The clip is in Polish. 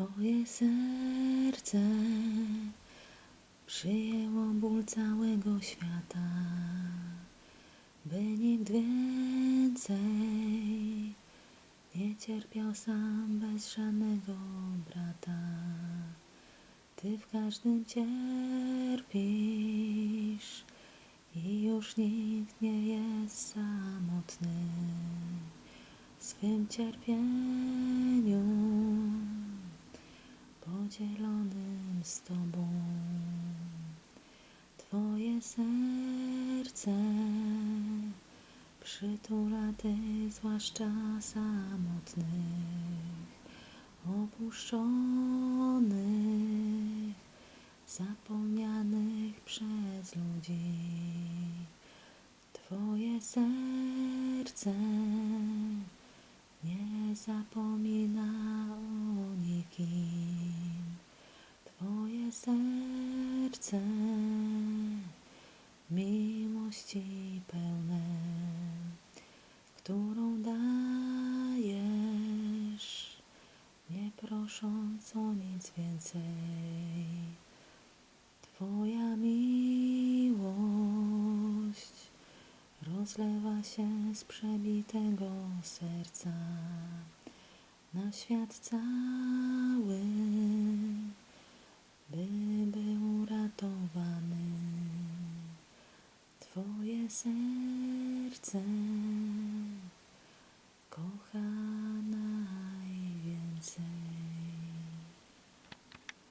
Twoje serce przyjęło ból całego świata, by nikt więcej nie cierpiał sam bez żadnego brata. Ty w każdym cierpisz i już nikt nie jest samotny w swym cierpieniu podzielonym z Tobą. Twoje serce przytula tych zwłaszcza samotnych, opuszczonych, zapomnianych przez ludzi. Twoje serce nie zapomina o nikim. Twoje serce miłości pełne, którą dajesz, nie prosząc o nic więcej. Twoja miłość rozlewa się z przebitego serca na świat cały, Twoje serce